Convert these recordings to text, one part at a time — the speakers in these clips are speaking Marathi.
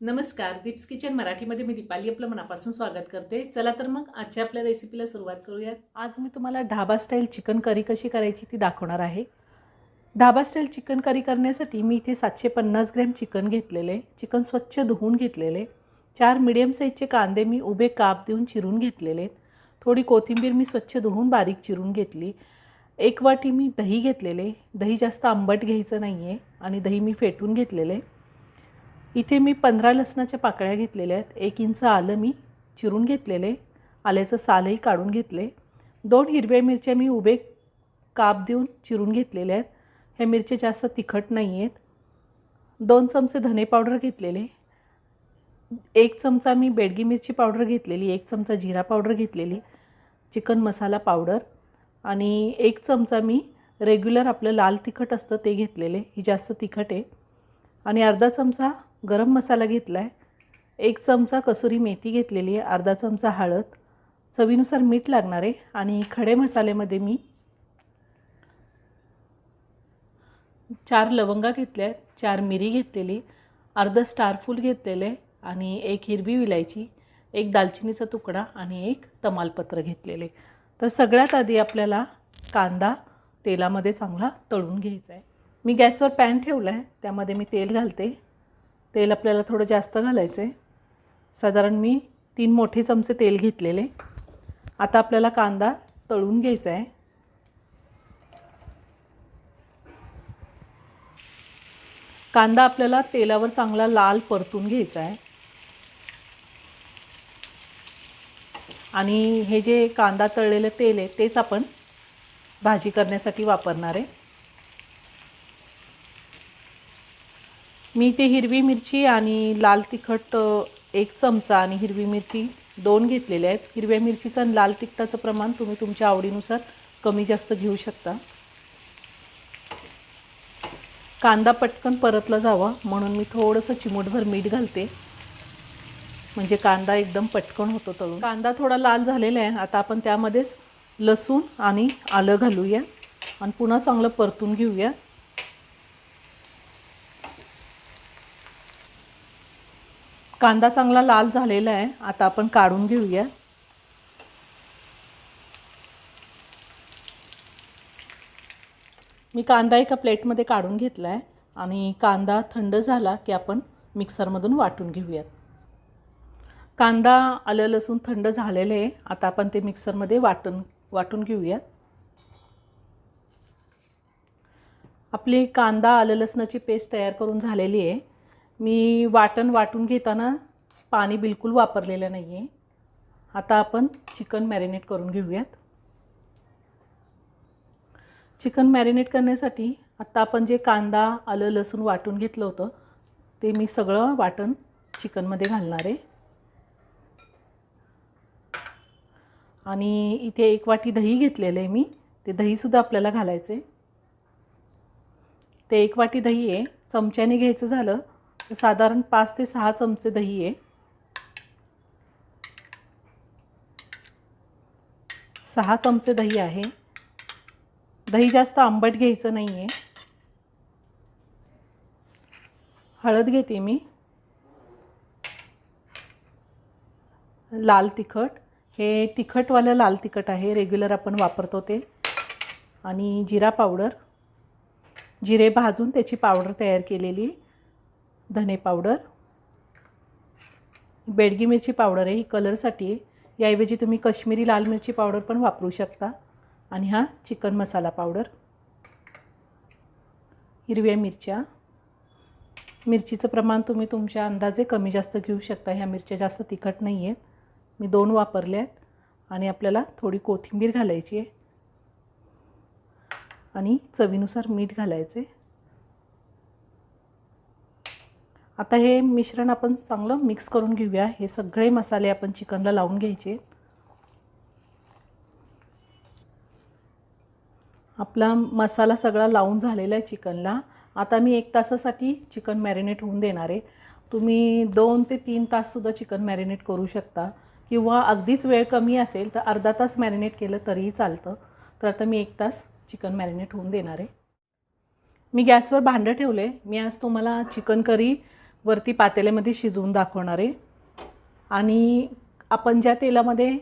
नमस्कार दीप्स किचन मराठीमध्ये मी दीपाली आपलं मनापासून स्वागत करते. चला तर मग आजच्या आपल्या रेसिपीला सुरुवात करूयात. आज मी तुम्हाला ढाबा स्टाईल चिकन करी कशी करायची ती दाखवणार आहे. ढाबा स्टाईल चिकन करी करण्यासाठी मी इथे सातशे पन्नास ग्रॅम चिकन घेतलेले चिकन स्वच्छ धुवून घेतलेले चार मिडियम साईजचे कांदे मी उभे काप देऊन चिरून घेतलेले थोडी कोथिंबीर मी स्वच्छ धुवून बारीक चिरून घेतली एक वाटी मी दही घेतलेले दही जास्त आंबट घ्यायचं नाही आहे आणि दही मी फेटून घेतलेले. इथे मी पंधरा लसणाच्या पाकळ्या घेतलेल्या आहेत. एक इंच आलं मी चिरून घेतलेले. आल्याचं सालही काढून घेतले. दोन हिरव्या मिरच्या मी उभे काप देऊन चिरून घेतलेल्या आहेत. ह्या मिरच्या जास्त तिखट नाही आहेत दोन चमचे धने पावडर घेतलेले. एक चमचा मी बेडगी मिरची पावडर घेतलेली. एक चमचा जिरा पावडर घेतलेली. चिकन मसाला पावडर. आणि एक चमचा मी रेग्युलर आपलं लाल तिखट असतं ते घेतलेले. ही जास्त तिखट आहे. आणि अर्धा चमचा गरम मसाला घेतला आहे एक चमचा कसुरी मेथी घेतलेली आहे अर्धा चमचा हळद चवीनुसार मीठ लागणार आहे आणि खडे मसाल्यामध्ये मी चार लवंगा घेतल्या आहेत चार मिरी घेतलेली अर्धा स्टारफूल घेतलेले आणि एक हिरवी विलायची एक दालचिनीचा तुकडा आणि एक तमालपत्र घेतलेले तर सगळ्यात आधी आपल्याला कांदा तेलामध्ये चांगला तळून घ्यायचा आहे. मी गॅसवर पॅन ठेवला आहे. त्यामध्ये मी तेल घालते. तेल आपल्याला थोडं जास्त घालायचं आहे. साधारण मी तीन मोठे चमचे तेल घेतलेले. आता आपल्याला कांदा तळून घ्यायचा आहे. कांदा आपल्याला तेलावर चांगला लाल परतून घ्यायचा आहे. आणि हे जे कांदा तळलेलं तेल आहे तेच आपण भाजी करण्यासाठी वापरणार आहे. मी ते हिरवी मिरची आणि लाल तिखट एक चमचा आणि हिरवी मिरची दोन घेतलेल्या आहेत. हिरव्या मिरचीचं आणि लाल तिखटाचं प्रमाण तुम्ही तुमच्या आवडीनुसार कमी जास्त घेऊ शकता. कांदा पटकन परतला जावा म्हणून मी थोडंसं चिमूटभर मीठ घालते. म्हणजे कांदा एकदम पटकन होतो तळून. कांदा थोडा लाल झालेला आहे. आता आपण त्यामध्येच लसूण आणि आलं घालूया. आणि पुन्हा चांगलं परतून घेऊया. कांदा चांगला लाल झालेला आहे. आता आपण काढून घेऊया. मी कांदा एका प्लेटमध्ये काढून घेतला आहे आणि कांदा थंड झाला की आपण मिक्सरमधून वाटून घेऊयात. कांदा आलं लसूण थंड झालेलं आहे. आता आपण ते मिक्सरमध्ये वाटून वाटून घेऊयात. आपली कांदा आलं लसणाची पेस्ट तयार करून झालेली आहे. मी वाटण वाटून घेताना पाणी बिलकुल वापरलेलं नाही आहे आता आपण चिकन मॅरिनेट करून घेऊयात. चिकन मॅरिनेट करण्यासाठी आत्ता आपण जे कांदा आलं लसूण वाटून घेतलं होतं ते मी सगळं वाटण चिकनमध्ये घालणार आहे. आणि इथे एक वाटी दही घेतलेलं आहे मी. ते दहीसुद्धा आपल्याला घालायचं आहे ते एक वाटी दही आहे. चमच्याने घ्यायचं झालं साधारण पाच ते सहा चमचे दही आहे. सहा चमचे दही आहे. दही जास्त आंबट घ्यायचं नाही आहे हळद घेते मी. लाल तिखट. हे तिखटवालं लाल तिखट आहे. रेग्युलर आपण वापरतो ते. आणि जिरा पावडर. जिरे भाजून त्याची पावडर तयार केलेली. धने पावडर बेडगी मिरची पावडर आहे. ही कलरसाठी आहे. याऐवजी तुम्ही कश्मीरी लाल मिरची पावडर पण वापरू शकता. आणि हा चिकन मसाला पावडर. हिरव्या मिरच्या. मिरचीचं प्रमाण तुम्ही तुमच्या अंदाजे कमी जास्त घेऊ शकता. ह्या मिरच्या जास्त तिखट नाही आहेत. मी दोन वापरल्या आहेत आणि आपल्याला थोडी कोथिंबीर घालायची आहे. आणि चवीनुसार मीठ घालायचे आता हे मिश्रण आपण चांगलं मिक्स करून घेऊया. हे सगळे मसाले आपण चिकनला लावून घ्यायचे. आपला मसाला सगळा लावून झालेला आहे चिकनला. आता मी एक तासासाठी चिकन मॅरिनेट होऊन देणार आहे. तुम्ही दोन ते तीन ताससुद्धा चिकन मॅरिनेट करू शकता. किंवा अगदीच वेळ कमी असेल तर अर्धा तास मॅरिनेट केलं तरीही चालतं. तर आता मी एक तास चिकन मॅरिनेट होऊन देणार आहे. मी गॅसवर भांडं ठेवले मी आज तुम्हाला चिकन करी वरती पातेल्यामध्ये शिजवून दाखवणार आहे. आणि आपण ज्या तेलामध्ये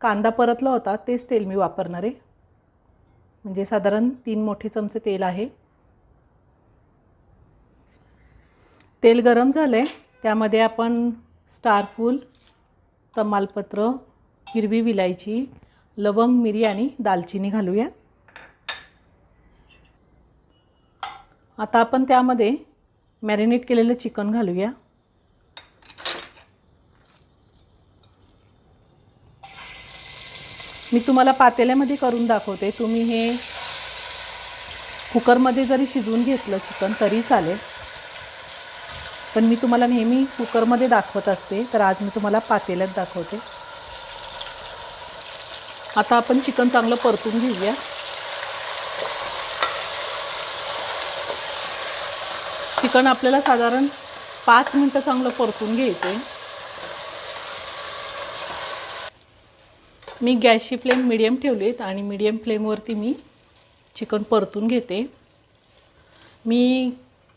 कांदा परतला होता तेच तेल मी वापरणार आहे. म्हणजे साधारण तीन मोठे चमचे तेल आहे. तेल गरम झालं आहे त्यामध्ये आपण स्टारफूल तमालपत्र हिरवी विलायची लवंग मिरी आणि दालचिनी घालूया आता आपण त्यामध्ये मॅरिनेट केलेलं चिकन घालूया. मी तुम्हाला पातेल्यामध्ये करून दाखवते. तुम्ही हे कुकरमध्ये जरी शिजवून घेतलं चिकन तरी चालेल. पण मी तुम्हाला नेहमी कुकरमध्ये दाखवत असते तर आज मी तुम्हाला पातेल्यात दाखवते. आता आपण चिकन चांगलं परतून घेऊया. चिकन आपल्याला साधारण पाच मिनटं चांगलं परतून घ्यायचं मी गॅसची फ्लेम मिडियम ठेवली आहेत आणि मीडियम फ्लेमवरती मी चिकन परतून घेते. मी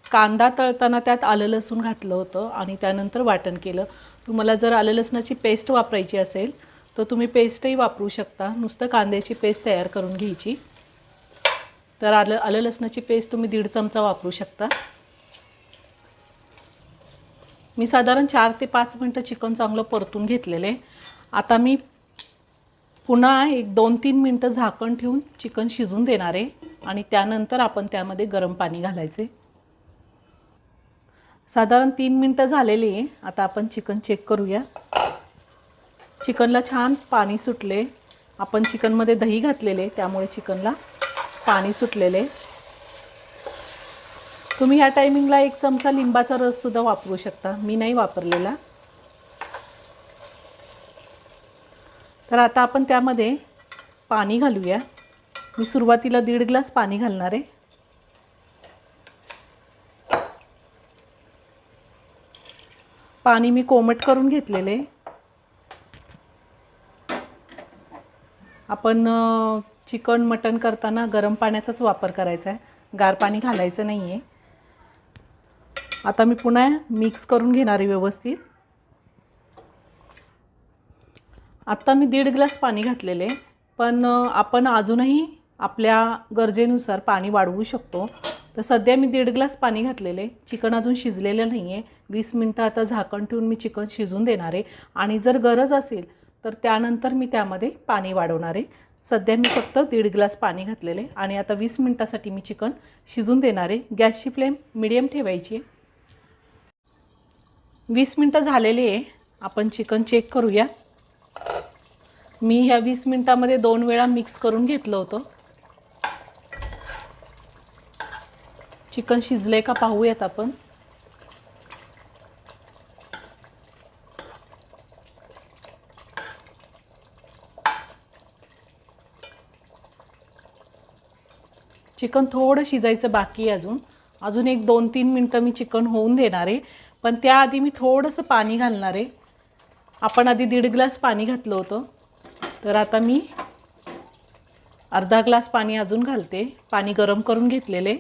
कांदा तळताना त्यात आलं लसूण घातलं होतं आणि त्यानंतर वाटण केलं. तुम्हाला जर आलं लसणाची पेस्ट वापरायची असेल तर तुम्ही पेस्टही वापरू शकता. नुसतं कांद्याची पेस्ट तयार करून घ्यायची. तर आलं आलं लसणाची पेस्ट तुम्ही दीड चमचा वापरू शकता. मी साधारण चार ते पाच मिनटं चिकन चांगलं परतून घेतलेलं आहे. आता मी पुन्हा एक दोन तीन मिनटं झाकण ठेवून चिकन शिजून देणार आहे आणि त्यानंतर आपण त्यामध्ये गरम पाणी घालायचे साधारण तीन मिनटं झालेली आहे. आता आपण चिकन चेक करूया. चिकनला छान पाणी सुटले आपण चिकनमध्ये दही घातलेले त्यामुळे चिकनला पाणी सुटलेले तुम्ही ह्या टायमिंगला एक चमचा लिंबाचा रससुद्धा वापरू शकता. मी नाही वापरलेला. तर आता आपण त्यामध्ये पाणी घालूया. मी सुरुवातीला दीड ग्लास पाणी घालणार आहे. पाणी मी कोमट करून घेतलेले. आपण चिकन मटन करताना गरम पाण्याचाच वापर करायचा आहे. गार पाणी घालायचं नाही आहे आता मी पुन्हा मिक्स करून घेणार आहे व्यवस्थित. आत्ता मी दीड ग्लास पाणी घातलेले पण आपण अजूनही आपल्या गरजेनुसार पाणी वाढवू शकतो. तर सध्या मी दीड ग्लास पाणी घातलेले चिकन अजून शिजलेलं नाही आहे वीस मिनटं आता झाकण ठेवून मी चिकन शिजून देणार आहे. आणि जर गरज असेल तर त्यानंतर मी त्यामध्ये पाणी वाढवणार आहे. सध्या मी फक्त दीड ग्लास पाणी घातलेले आणि आता वीस मिनटासाठी मी चिकन शिजून देणार आहे. गॅसची फ्लेम मिडियम ठेवायची आहे. वीस मिनटं झालेली आहे. आपण चिकन चेक करूया. मी ह्या वीस मिनटामध्ये दोन वेळा मिक्स करून घेतलं होतं. चिकन शिजले का पाहूयात आपण. चिकन थोडं शिजायचं बाकी आहे अजून. अजून एक दोन तीन मिनटं मी चिकन होऊन देणार आहे. पण त्याआधी मी थोडंसं पाणी घालणार आहे. आपण आधी दीड ग्लास पाणी घातलं होतं. तर आता मी अर्धा ग्लास पाणी अजून घालते. पाणी गरम करून घेतलेले.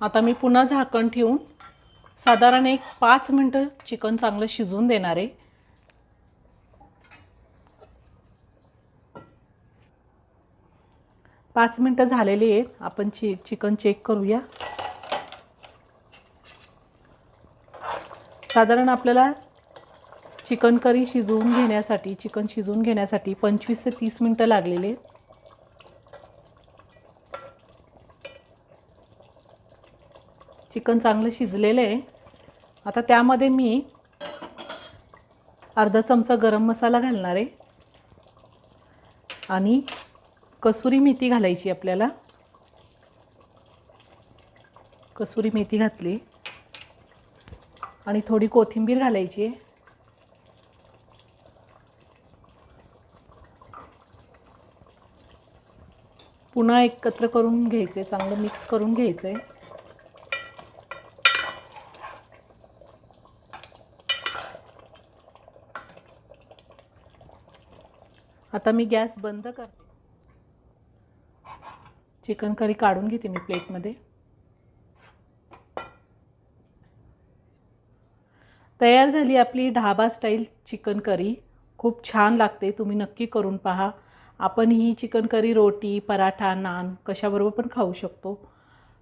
आता मी पुन्हा झाकण ठेवून साधारण एक पाच मिनटं चिकन चांगलं शिजवून देणार आहे. पाच मिनटं झालेली आहेत आपण चि चिकन चेक करूया. साधारण आपल्याला चिकन करी शिजवून घेण्यासाठी चिकन शिजवून घेण्यासाठी पंचवीस ते तीस मिनटं लागलेले. आहेत चिकन चांगलं शिजलेलं आहे. आता त्यामध्ये मी अर्धा चमचा गरम मसाला घालणार आहे. आणि कसुरी मेथी घालायची आपल्याला. कसुरी मेथी घातली. आणि थोडी कोथिंबीर घालायची. आहे पुन्हा एकत्र करून घ्यायचे चांगलं मिक्स करून घ्यायचं आहे आता मी गॅस बंद करते. चिकन करी काढून घेते मी प्लेटमध्ये. तयार झाली आपली ढाबा स्टाईल चिकन करी. खूप छान लागते तुम्ही नक्की करून पहा. आपण ही चिकन करी रोटी पराठा नान कशाबरोबर पण खाऊ शकतो.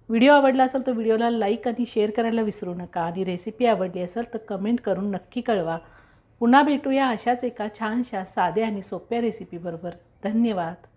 व्हिडिओ आवडला असेल तर व्हिडिओला लाईक आणि शेअर करायला विसरू नका. आणि रेसिपी आवडली असेल तर कमेंट करून नक्की कळवा. पुन्हा भेटूया अशाच एका छानशा साध्या आणि सोप्या रेसिपीबरोबर. धन्यवाद.